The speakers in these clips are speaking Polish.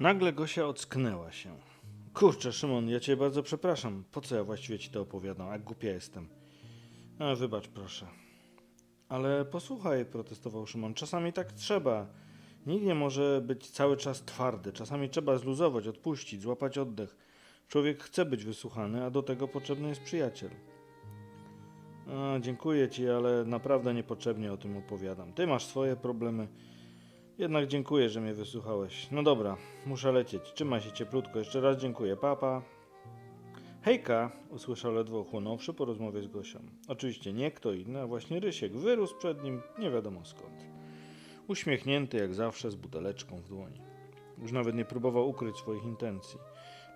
Nagle Gosia ocknęła się. Kurczę, Szymon, ja cię bardzo przepraszam. Po co ja właściwie ci to opowiadam? Jak głupia jestem. A, wybacz, proszę. Ale posłuchaj, protestował Szymon, czasami tak trzeba. Nikt nie może być cały czas twardy. Czasami trzeba zluzować, odpuścić, złapać oddech. Człowiek chce być wysłuchany, a do tego potrzebny jest przyjaciel. A, dziękuję ci, ale naprawdę niepotrzebnie o tym opowiadam. Ty masz swoje problemy. Jednak dziękuję, że mnie wysłuchałeś. No dobra, muszę lecieć. Trzymaj się cieplutko. Jeszcze raz dziękuję. Papa. Hejka, usłyszał ledwo ochłonąwszy po rozmowie z Gosią. Oczywiście nie kto inny, a właśnie Rysiek wyrósł przed nim nie wiadomo skąd. Uśmiechnięty jak zawsze z buteleczką w dłoni. Już nawet nie próbował ukryć swoich intencji.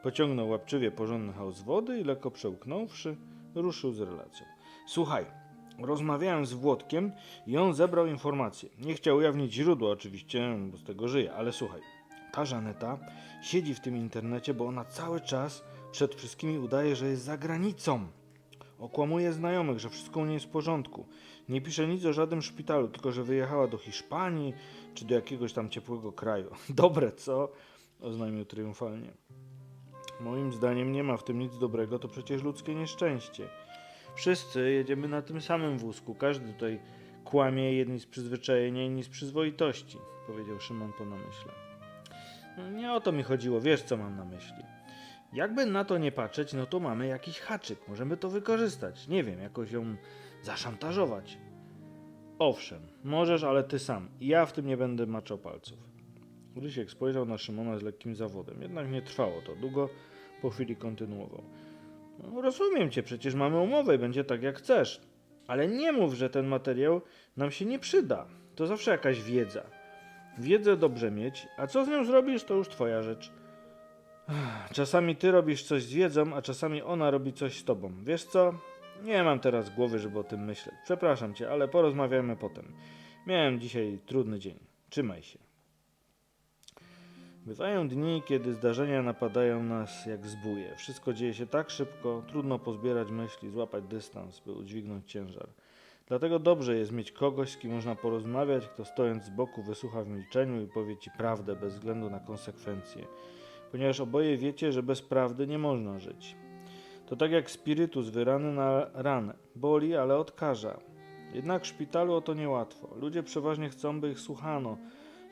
Pociągnął łapczywie porządny haus wody i lekko przełknąwszy, ruszył z relacją. Słuchaj, rozmawiałem z Włodkiem i on zebrał informacje. Nie chciał ujawnić źródła oczywiście, bo z tego żyje, ale słuchaj. Ta Żaneta siedzi w tym internecie, bo ona cały czas przed wszystkimi udaje, że jest za granicą. Okłamuje znajomych, że wszystko u niej jest w porządku. Nie pisze nic o żadnym szpitalu, tylko że wyjechała do Hiszpanii czy do jakiegoś tam ciepłego kraju. Dobre, co? Oznajmił triumfalnie. Moim zdaniem nie ma w tym nic dobrego, to przecież ludzkie nieszczęście. Wszyscy jedziemy na tym samym wózku. Każdy tutaj kłamie, jedni z przyzwyczajenia, inni z przyzwoitości, powiedział Szymon po namyśle. No, nie o to mi chodziło, wiesz co mam na myśli. Jakby na to nie patrzeć, no to mamy jakiś haczyk, możemy to wykorzystać. Nie wiem, jakoś ją zaszantażować. Owszem, możesz, ale ty sam. Ja w tym nie będę maczał palców. Rysiek spojrzał na Szymona z lekkim zawodem, jednak nie trwało to długo, po chwili kontynuował. No, rozumiem cię, przecież mamy umowę i będzie tak jak chcesz. Ale nie mów, że ten materiał nam się nie przyda. To zawsze jakaś wiedza. Wiedzę dobrze mieć, a co z nią zrobisz, to już twoja rzecz. Czasami ty robisz coś z wiedzą, a czasami ona robi coś z tobą. Wiesz co? Nie mam teraz głowy, żeby o tym myśleć. Przepraszam cię, ale porozmawiamy potem. Miałem dzisiaj trudny dzień. Trzymaj się. Bywają dni, kiedy zdarzenia napadają nas jak zbóje. Wszystko dzieje się tak szybko, trudno pozbierać myśli, złapać dystans, by udźwignąć ciężar. Dlatego dobrze jest mieć kogoś, z kim można porozmawiać, kto stojąc z boku wysłucha w milczeniu i powie ci prawdę bez względu na konsekwencje. Ponieważ oboje wiecie, że bez prawdy nie można żyć. To tak jak spirytus wyrany na ranę. Boli, ale odkaża. Jednak w szpitalu o to niełatwo. Ludzie przeważnie chcą, by ich słuchano.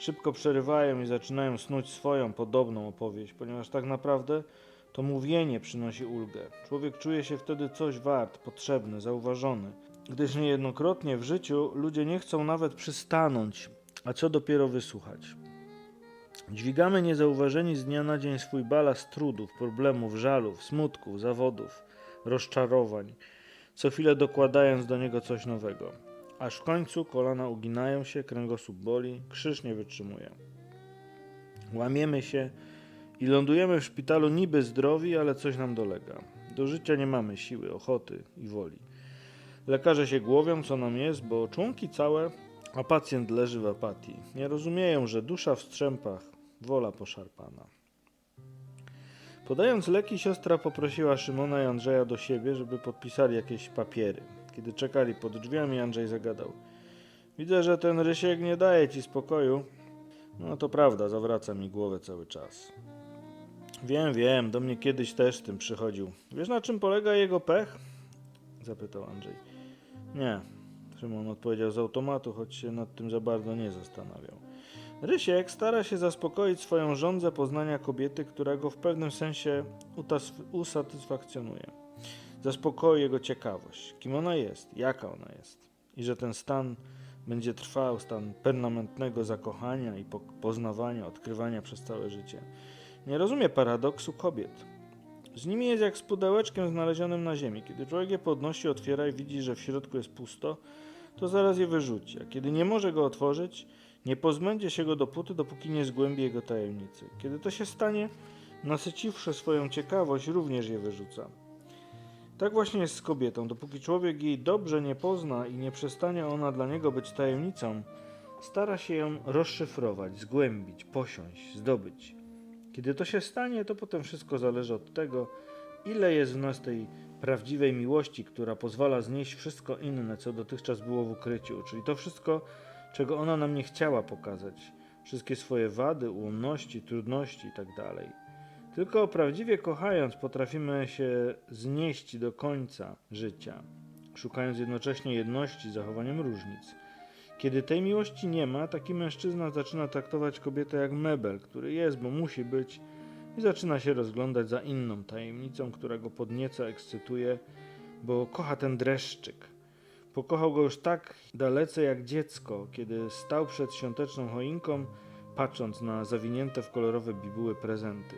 Szybko przerywają i zaczynają snuć swoją podobną opowieść, ponieważ tak naprawdę to mówienie przynosi ulgę. Człowiek czuje się wtedy coś wart, potrzebny, zauważony. Gdyż niejednokrotnie w życiu ludzie nie chcą nawet przystanąć, a co dopiero wysłuchać. Dźwigamy niezauważeni z dnia na dzień swój balast trudów, problemów, żalów, smutków, zawodów, rozczarowań, co chwilę dokładając do niego coś nowego. Aż w końcu kolana uginają się, kręgosłup boli, krzyż nie wytrzymuje. Łamiemy się i lądujemy w szpitalu niby zdrowi, ale coś nam dolega. Do życia nie mamy siły, ochoty i woli. Lekarze się głowią, co nam jest, bo członki całe, a pacjent leży w apatii. Nie rozumieją, że dusza w strzępach, wola poszarpana. Podając leki, siostra poprosiła Szymona i Andrzeja do siebie, żeby podpisali jakieś papiery. Kiedy czekali pod drzwiami, Andrzej zagadał. Widzę, że ten Rysiek nie daje ci spokoju. No to prawda, zawraca mi głowę cały czas. Wiem, wiem, do mnie kiedyś też tym przychodził. Wiesz na czym polega jego pech? Zapytał Andrzej. Nie, Szymon odpowiedział z automatu, choć się nad tym za bardzo nie zastanawiał. Rysiek stara się zaspokoić swoją żądzę poznania kobiety, która go w pewnym sensie usatysfakcjonuje. Zaspokoi jego ciekawość, kim ona jest, jaka ona jest i że ten stan będzie trwał, stan permanentnego zakochania i po- poznawania, odkrywania przez całe życie. Nie rozumie paradoksu kobiet. Z nimi jest jak z pudełeczkiem znalezionym na ziemi. Kiedy człowiek je podnosi, otwiera i widzi, że w środku jest pusto, to zaraz je wyrzuci. A kiedy nie może go otworzyć, nie pozbędzie się go dopóty, dopóki nie zgłębi jego tajemnicy. Kiedy to się stanie, nasyciwszy swoją ciekawość, również je wyrzuca. Tak właśnie jest z kobietą. Dopóki człowiek jej dobrze nie pozna i nie przestanie ona dla niego być tajemnicą, stara się ją rozszyfrować, zgłębić, posiąść, zdobyć. Kiedy to się stanie, to potem wszystko zależy od tego, ile jest w nas tej prawdziwej miłości, która pozwala znieść wszystko inne, co dotychczas było w ukryciu, czyli to wszystko, czego ona nam nie chciała pokazać, wszystkie swoje wady, ułomności, trudności itd. Tylko prawdziwie kochając potrafimy się znieść do końca życia, szukając jednocześnie jedności zachowaniem różnic. Kiedy tej miłości nie ma, taki mężczyzna zaczyna traktować kobietę jak mebel, który jest, bo musi być, i zaczyna się rozglądać za inną tajemnicą, która go podnieca, ekscytuje, bo kocha ten dreszczyk. Pokochał go już tak dalece jak dziecko, kiedy stał przed świąteczną choinką, patrząc na zawinięte w kolorowe bibuły prezenty.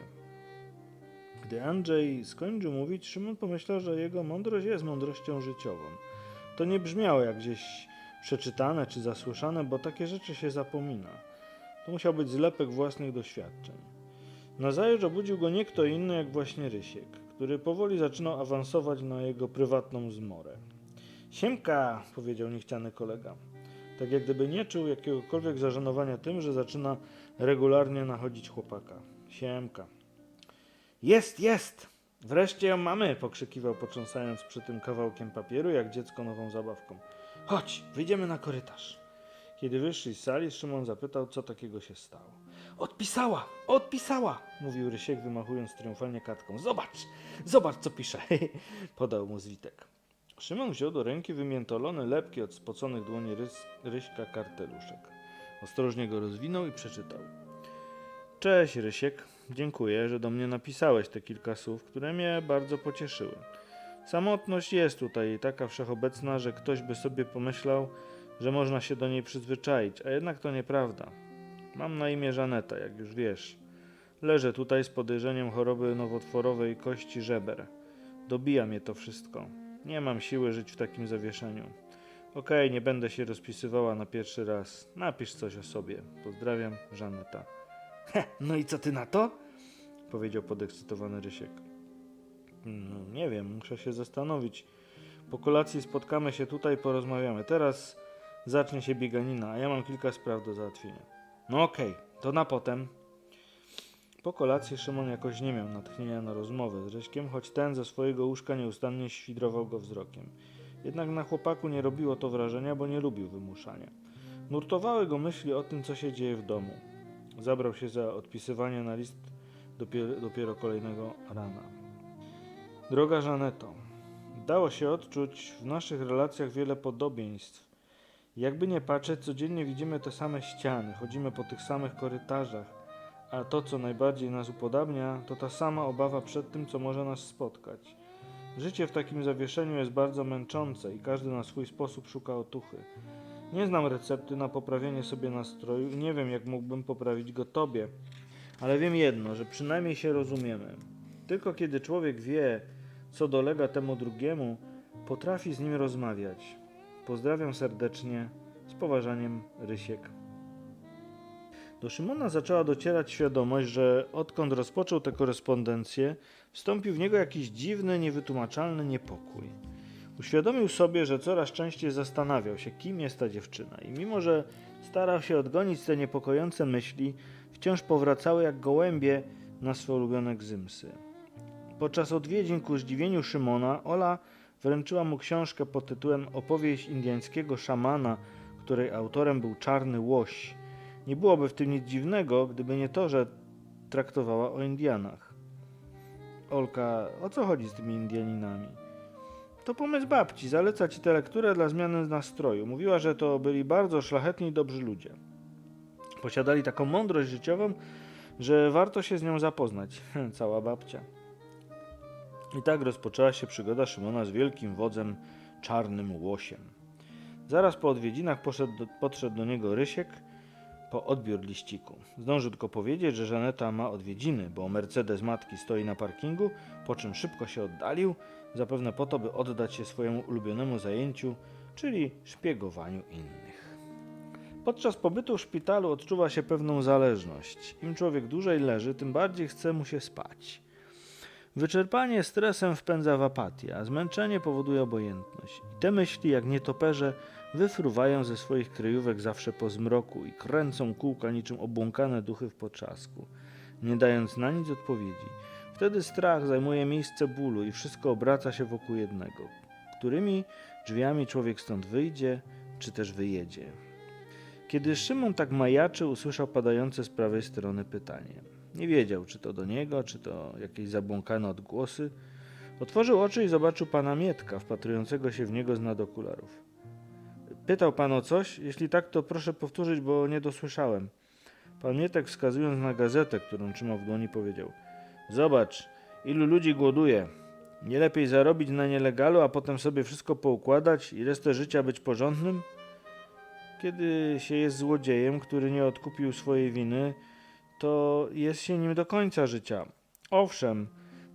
Gdy Andrzej skończył mówić, Szymon pomyślał, że jego mądrość jest mądrością życiową. To nie brzmiało jak gdzieś przeczytane czy zasłyszane, bo takie rzeczy się zapomina. To musiał być zlepek własnych doświadczeń. Nazajutrz obudził go nie kto inny jak właśnie Rysiek, który powoli zaczynał awansować na jego prywatną zmorę. Siemka, powiedział niechciany kolega. Tak jak gdyby nie czuł jakiegokolwiek zażenowania tym, że zaczyna regularnie nachodzić chłopaka. Siemka. Jest, jest! Wreszcie ją mamy! pokrzykiwał, potrząsając przy tym kawałkiem papieru, jak dziecko nową zabawką. Chodź, wyjdziemy na korytarz. Kiedy wyszli z sali, Szymon zapytał, co takiego się stało. Odpisała! Odpisała! mówił Rysiek, wymachując triumfalnie kartką. Zobacz! Zobacz, co pisze! podał mu Zwitek. Szymon wziął do ręki wymiętolony, lepki od spoconych dłoni rys, Ryśka karteluszek. Ostrożnie go rozwinął i przeczytał. Cześć, Rysiek. Dziękuję, że do mnie napisałeś te kilka słów, które mnie bardzo pocieszyły. Samotność jest tutaj taka wszechobecna, że ktoś by sobie pomyślał, że można się do niej przyzwyczaić, a jednak to nieprawda. Mam na imię Żaneta, jak już wiesz. Leżę tutaj z podejrzeniem choroby nowotworowej kości żeber. Dobija mnie to wszystko. Nie mam siły żyć w takim zawieszeniu. Okej, nie będę się rozpisywała na pierwszy raz. Napisz coś o sobie. Pozdrawiam, Żaneta. He, no i co ty na to? Powiedział podekscytowany Rysiek. No, nie wiem, muszę się zastanowić. Po kolacji spotkamy się tutaj, porozmawiamy. Teraz zacznie się bieganina, a ja mam kilka spraw do załatwienia. No okej, to na potem. Po kolacji Szymon jakoś nie miał natchnienia na rozmowę z Ryśkiem, choć ten ze swojego łóżka nieustannie świdrował go wzrokiem. Jednak na chłopaku nie robiło to wrażenia, bo nie lubił wymuszania. Nurtowały go myśli o tym, co się dzieje w domu. Zabrał się za odpisywanie na list dopiero, dopiero kolejnego rana. Droga Żaneto, dało się odczuć w naszych relacjach wiele podobieństw. Jakby nie patrzeć, codziennie widzimy te same ściany, chodzimy po tych samych korytarzach, a to, co najbardziej nas upodabnia, to ta sama obawa przed tym, co może nas spotkać. Życie w takim zawieszeniu jest bardzo męczące i każdy na swój sposób szuka otuchy. Nie znam recepty na poprawienie sobie nastroju i nie wiem, jak mógłbym poprawić go tobie, ale wiem jedno, że przynajmniej się rozumiemy. Tylko kiedy człowiek wie, co dolega temu drugiemu, potrafi z nim rozmawiać. Pozdrawiam serdecznie, z poważaniem, Rysiek. Do Szymona zaczęła docierać świadomość, że odkąd rozpoczął tę korespondencję, wstąpił w niego jakiś dziwny, niewytłumaczalny niepokój. Uświadomił sobie, że coraz częściej zastanawiał się, kim jest ta dziewczyna, i mimo, że starał się odgonić te niepokojące myśli, wciąż powracały jak gołębie na swe ulubione gzymsy. Podczas odwiedzin ku zdziwieniu Szymona, Ola wręczyła mu książkę pod tytułem Opowieść indyjskiego szamana, której autorem był czarny łoś. Nie byłoby w tym nic dziwnego, gdyby nie to, że traktowała o Indianach. Olka, o co chodzi z tymi Indianinami? To pomysł babci, zaleca ci tę lekturę dla zmiany nastroju. Mówiła, że to byli bardzo szlachetni i dobrzy ludzie. Posiadali taką mądrość życiową, że warto się z nią zapoznać. Cała babcia. I tak rozpoczęła się przygoda Szymona z wielkim wodzem czarnym łosiem. Zaraz po odwiedzinach poszedł do, podszedł do niego Rysiek po odbiór liściku. Zdążył tylko powiedzieć, że Żaneta ma odwiedziny, bo Mercedes matki stoi na parkingu, po czym szybko się oddalił, zapewne po to, by oddać się swojemu ulubionemu zajęciu, czyli szpiegowaniu innych. Podczas pobytu w szpitalu odczuwa się pewną zależność. Im człowiek dłużej leży, tym bardziej chce mu się spać. Wyczerpanie stresem wpędza w apatię, a zmęczenie powoduje obojętność. I te myśli, jak nietoperze, wyfruwają ze swoich kryjówek zawsze po zmroku i kręcą kółka niczym obłąkane duchy w potrzasku, nie dając na nic odpowiedzi. Wtedy strach zajmuje miejsce bólu i wszystko obraca się wokół jednego. Którymi drzwiami człowiek stąd wyjdzie, czy też wyjedzie? Kiedy Szymon tak majaczył, usłyszał padające z prawej strony pytanie. Nie wiedział, czy to do niego, czy to jakieś zabłąkane odgłosy. Otworzył oczy i zobaczył pana Mietka, wpatrującego się w niego z nad okularów. Pytał pan o coś? Jeśli tak, to proszę powtórzyć, bo nie dosłyszałem. Pan Mietek, wskazując na gazetę, którą trzymał w dłoni, powiedział: Zobacz, ilu ludzi głoduje. Nie lepiej zarobić na nielegalu, a potem sobie wszystko poukładać i resztę życia być porządnym? Kiedy się jest złodziejem, który nie odkupił swojej winy, to jest się nim do końca życia. Owszem,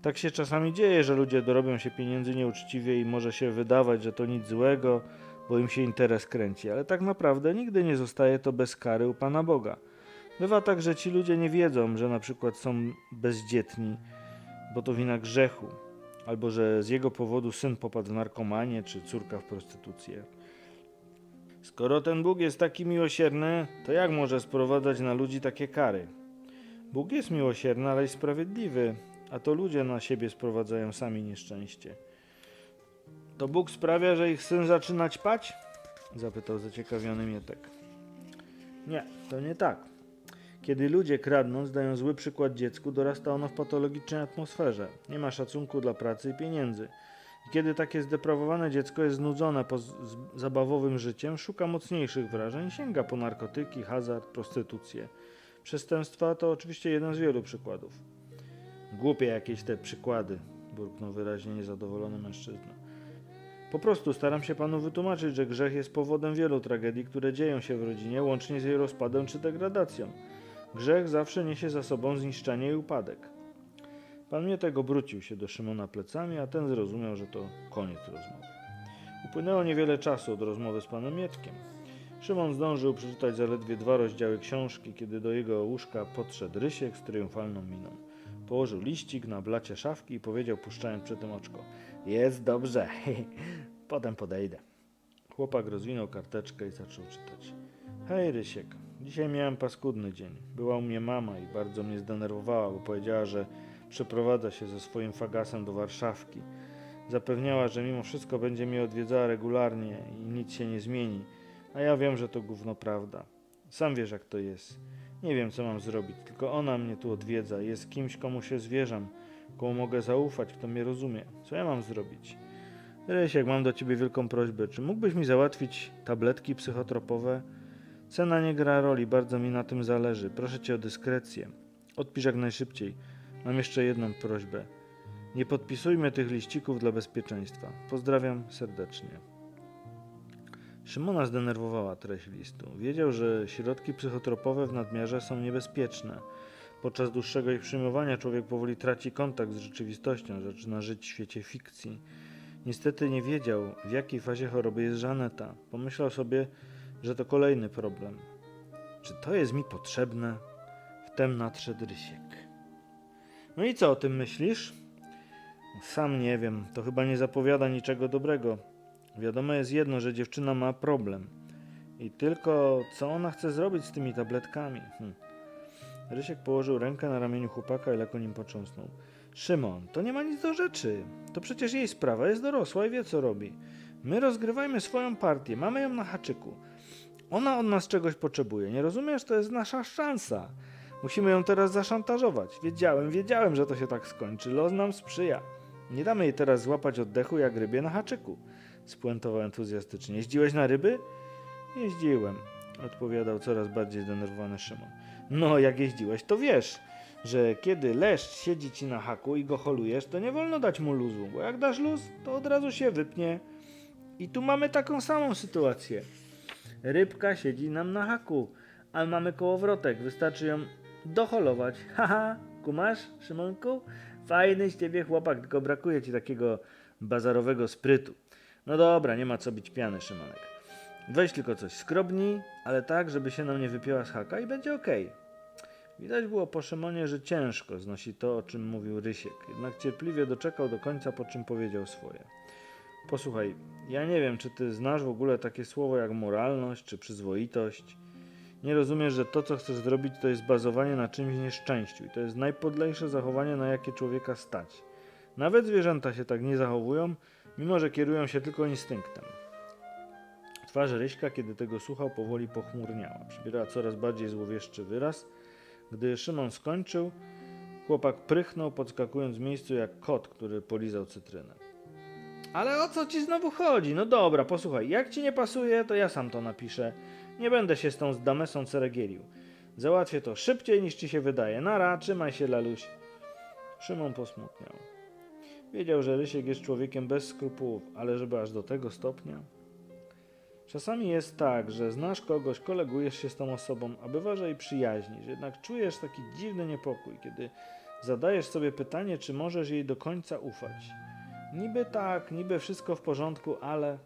tak się czasami dzieje, że ludzie dorobią się pieniędzy nieuczciwie i może się wydawać, że to nic złego, bo im się interes kręci, ale tak naprawdę nigdy nie zostaje to bez kary u Pana Boga. Bywa tak, że ci ludzie nie wiedzą, że na przykład są bezdzietni, bo to wina grzechu, albo że z jego powodu syn popadł w narkomanię, czy córka w prostytucję. Skoro ten Bóg jest taki miłosierny, to jak może sprowadzać na ludzi takie kary? Bóg jest miłosierny, ale i sprawiedliwy, a to ludzie na siebie sprowadzają sami nieszczęście. To Bóg sprawia, że ich syn zaczyna ćpać? Zapytał zaciekawiony Mietek. Nie, to nie tak. Kiedy ludzie kradnąc dają zły przykład dziecku, dorasta ono w patologicznej atmosferze. Nie ma szacunku dla pracy i pieniędzy. I kiedy takie zdeprawowane dziecko jest znudzone po zabawowym życiem, szuka mocniejszych wrażeń, sięga po narkotyki, hazard, prostytucję. Przestępstwa to oczywiście jeden z wielu przykładów. Głupie jakieś te przykłady, burknął wyraźnie niezadowolony mężczyzna. Po prostu staram się panu wytłumaczyć, że grzech jest powodem wielu tragedii, które dzieją się w rodzinie, łącznie z jej rozpadem czy degradacją. Grzech zawsze niesie za sobą zniszczenie i upadek. Pan Mietek obrócił się do Szymona plecami, a ten zrozumiał, że to koniec rozmowy. Upłynęło niewiele czasu od rozmowy z panem Mietkiem. Szymon zdążył przeczytać zaledwie dwa rozdziały książki, kiedy do jego łóżka podszedł Rysiek z triumfalną miną. Położył liścik na blacie szafki i powiedział, puszczając przy tym oczko: Jest dobrze, potem podejdę. Chłopak rozwinął karteczkę i zaczął czytać. Hej, Rysiek, dzisiaj miałem paskudny dzień. Była u mnie mama i bardzo mnie zdenerwowała, bo powiedziała, że przeprowadza się ze swoim fagasem do Warszawki. Zapewniała, że mimo wszystko będzie mnie odwiedzała regularnie i nic się nie zmieni. A ja wiem, że to gówno prawda. Sam wiesz, jak to jest. Nie wiem, co mam zrobić, tylko ona mnie tu odwiedza. Jest kimś, komu się zwierzam, komu mogę zaufać, kto mnie rozumie. Co ja mam zrobić? Rysiek, mam do ciebie wielką prośbę. Czy mógłbyś mi załatwić tabletki psychotropowe? Cena nie gra roli, bardzo mi na tym zależy. Proszę cię o dyskrecję. Odpisz jak najszybciej. Mam jeszcze jedną prośbę. Nie podpisujmy tych liścików dla bezpieczeństwa. Pozdrawiam serdecznie. Szymona zdenerwowała treść listu. Wiedział, że środki psychotropowe w nadmiarze są niebezpieczne. Podczas dłuższego ich przyjmowania człowiek powoli traci kontakt z rzeczywistością, zaczyna żyć w świecie fikcji. Niestety nie wiedział, w jakiej fazie choroby jest Żaneta. Pomyślał sobie, że to kolejny problem. Czy to jest mi potrzebne? Wtem nadszedł Rysiek. No i co o tym myślisz? Sam nie wiem, to chyba nie zapowiada niczego dobrego. Wiadomo jest jedno, że dziewczyna ma problem. I tylko co ona chce zrobić z tymi tabletkami? Hm. Rysiek położył rękę na ramieniu chłopaka i lekko nim potrząsnął. Szymon, to nie ma nic do rzeczy. To przecież jej sprawa, jest dorosła i wie co robi. My rozgrywajmy swoją partię, mamy ją na haczyku. Ona od nas czegoś potrzebuje, nie rozumiesz? To jest nasza szansa. Musimy ją teraz zaszantażować. Wiedziałem, wiedziałem, że to się tak skończy. Los nam sprzyja. Nie damy jej teraz złapać oddechu jak rybie na haczyku. Spuentował entuzjastycznie. Jeździłeś na ryby? Jeździłem, odpowiadał coraz bardziej zdenerwowany Szymon. No, jak jeździłeś, to wiesz, że kiedy leszcz siedzi ci na haku i go holujesz, to nie wolno dać mu luzu, bo jak dasz luz, to od razu się wypnie. I tu mamy taką samą sytuację. Rybka siedzi nam na haku, a mamy kołowrotek, wystarczy ją doholować. Haha, kumasz, Szymonku? Fajny z ciebie chłopak, tylko brakuje ci takiego bazarowego sprytu. No dobra, nie ma co bić piany, Szymonek. Weź tylko coś skrobnij, ale tak, żeby się nam nie wypięła z haka i będzie okej. Widać było po Szymonie, że ciężko znosi to, o czym mówił Rysiek. Jednak cierpliwie doczekał do końca, po czym powiedział swoje. Posłuchaj, ja nie wiem, czy ty znasz w ogóle takie słowo jak moralność czy przyzwoitość. Nie rozumiesz, że to, co chcesz zrobić, to jest bazowanie na czymś nieszczęściu i to jest najpodlejsze zachowanie, na jakie człowieka stać. Nawet zwierzęta się tak nie zachowują, mimo że kierują się tylko instynktem. Twarz Ryśka, kiedy tego słuchał, powoli pochmurniała. Przybierała coraz bardziej złowieszczy wyraz. Gdy Szymon skończył, chłopak prychnął, podskakując w miejscu jak kot, który polizał cytrynę. Ale o co ci znowu chodzi? No dobra, posłuchaj, jak ci nie pasuje, to ja sam to napiszę. Nie będę się z tą damesą ceregielił. Załatwię to szybciej niż ci się wydaje. Nara, trzymaj się, laluś. Szymon posmutniał. Wiedział, że Rysiek jest człowiekiem bez skrupułów, ale żeby aż do tego stopnia? Czasami jest tak, że znasz kogoś, kolegujesz się z tą osobą, a bywa, że i przyjaźnisz, jednak czujesz taki dziwny niepokój, kiedy zadajesz sobie pytanie, czy możesz jej do końca ufać. Niby tak, niby wszystko w porządku, ale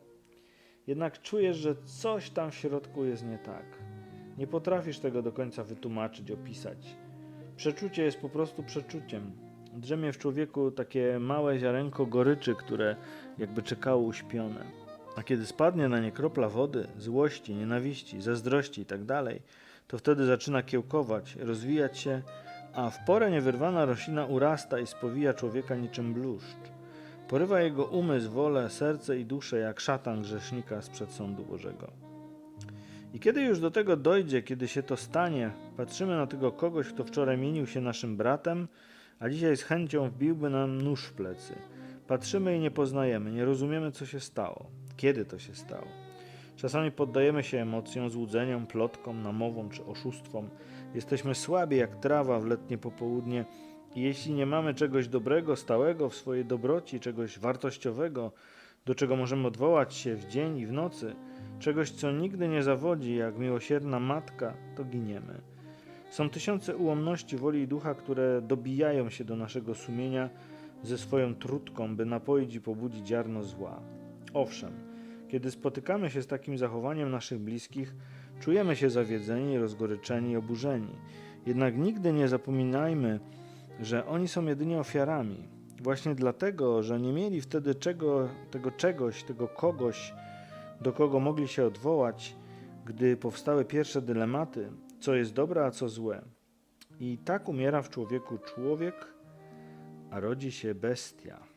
jednak czujesz, że coś tam w środku jest nie tak. Nie potrafisz tego do końca wytłumaczyć, opisać. Przeczucie jest po prostu przeczuciem. Drzemie w człowieku takie małe ziarenko goryczy, które jakby czekało uśpione. A kiedy spadnie na nie kropla wody, złości, nienawiści, zazdrości itd., to wtedy zaczyna kiełkować, rozwijać się, a w porę niewyrwana roślina urasta i spowija człowieka niczym bluszcz. Porywa jego umysł, wolę, serce i duszę jak szatan grzesznika sprzed sądu Bożego. I kiedy już do tego dojdzie, kiedy się to stanie, patrzymy na tego kogoś, kto wczoraj mienił się naszym bratem, a dzisiaj z chęcią wbiłby nam nóż w plecy. Patrzymy i nie poznajemy, nie rozumiemy, co się stało, kiedy to się stało. Czasami poddajemy się emocjom, złudzeniom, plotkom, namowom czy oszustwom. Jesteśmy słabi jak trawa w letnie popołudnie jeśli nie mamy czegoś dobrego, stałego w swojej dobroci, czegoś wartościowego, do czego możemy odwołać się w dzień i w nocy, czegoś, co nigdy nie zawodzi, jak miłosierna matka, to giniemy. Są tysiące ułomności woli i ducha, które dobijają się do naszego sumienia ze swoją trutką, by napoić i pobudzić ziarno zła. Owszem, kiedy spotykamy się z takim zachowaniem naszych bliskich, czujemy się zawiedzeni, rozgoryczeni i oburzeni. Jednak nigdy nie zapominajmy, że oni są jedynie ofiarami. Właśnie dlatego, że nie mieli wtedy czego, tego czegoś, tego kogoś, do kogo mogli się odwołać, gdy powstały pierwsze dylematy, co jest dobre, a co złe. I tak umiera w człowieku człowiek, a rodzi się bestia.